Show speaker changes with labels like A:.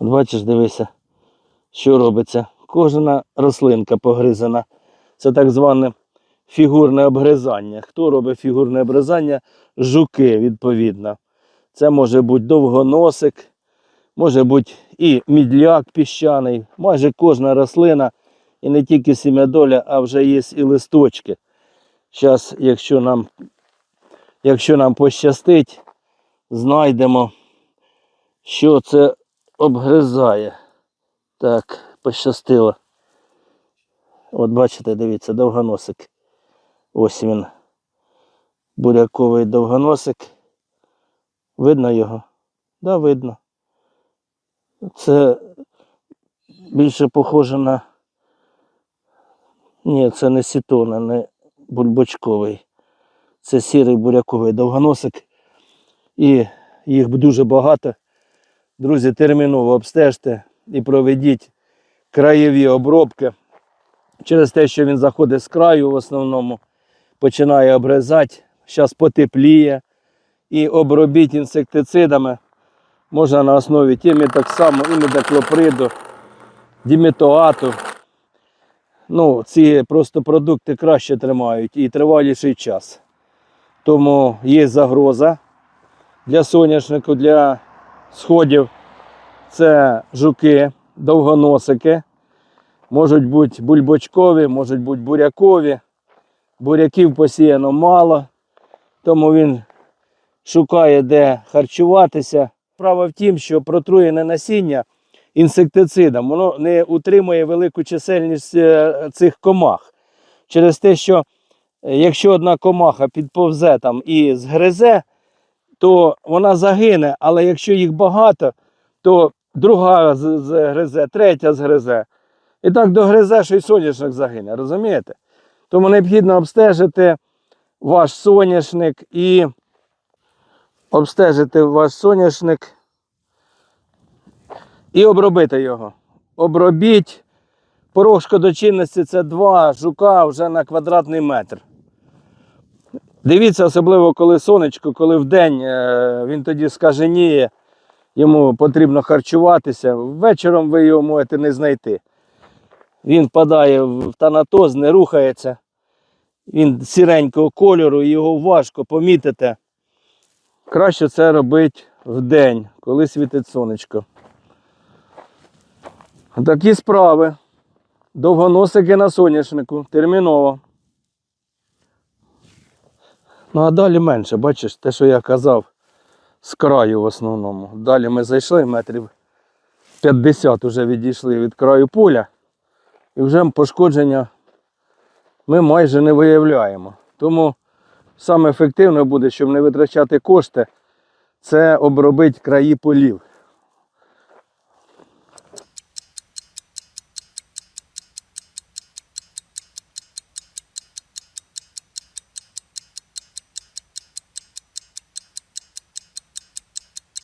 A: От бачиш, дивися, що робиться. Кожна рослинка погризана. Це так зване фігурне обгризання. Хто робить фігурне обгризання? Жуки, відповідно. Це може бути довгоносик, може бути і мідляк піщаний. Майже кожна рослина, і не тільки сім'ядоля, а вже є і листочки. Зараз, якщо нам, якщо нам пощастить, знайдемо, що це обгризає. Так, пощастило. От бачите, дивіться, довгоносик. Ось він. Буряковий довгоносик. Видно його? Да, видно. Це більше похоже на. Ні, це не сітона, не бульбочковий. Це сірий буряковий довгоносик. І їх дуже багато. Друзі, терміново обстежте і проведіть краєві обробки. Через те, що він заходить з краю в основному, починає обрізати, зараз потепліє. І обробіть інсектицидами. Можна на основі тімітоксаму, імідоклоприду, діметоату. Ну, ці просто продукти краще тримають і триваліший час. Тому є загроза для соняшнику, для сходів. Це жуки, довгоносики. Можуть бути бульбочкові, можуть бути бурякові. Буряків посіяно мало, тому він шукає, де харчуватися. Справа в тім, що протруєне насіння інсектицидом, воно не утримує велику чисельність е, цих комах. Через те, що е, якщо одна комаха підповзе там і згризе, то вона загине, але якщо їх багато, то друга згризе, третя згризе. І так догризе, що й соняшник загине, розумієте? Тому необхідно обстежити ваш соняшник і обстежити ваш соняшник і обробити його. Обробіть. Порог шкодочинності це два жука вже на квадратний метр. Дивіться, особливо коли сонечко, коли вдень е, він тоді скаженіє, йому потрібно харчуватися. Вечором ви його можете не знайти. Він впадає в танатоз, не рухається. Він сіренького кольору, його важко помітити. Краще це робити вдень, коли світить сонечко. Такі справи. Довгоносики на соняшнику, терміново. Ну а далі менше, бачиш, те, що я казав, з краю в основному. Далі ми зайшли метрів 50 вже відійшли від краю поля. І вже пошкодження ми майже не виявляємо. Тому саме ефективно буде, щоб не витрачати кошти, це обробити краї полів.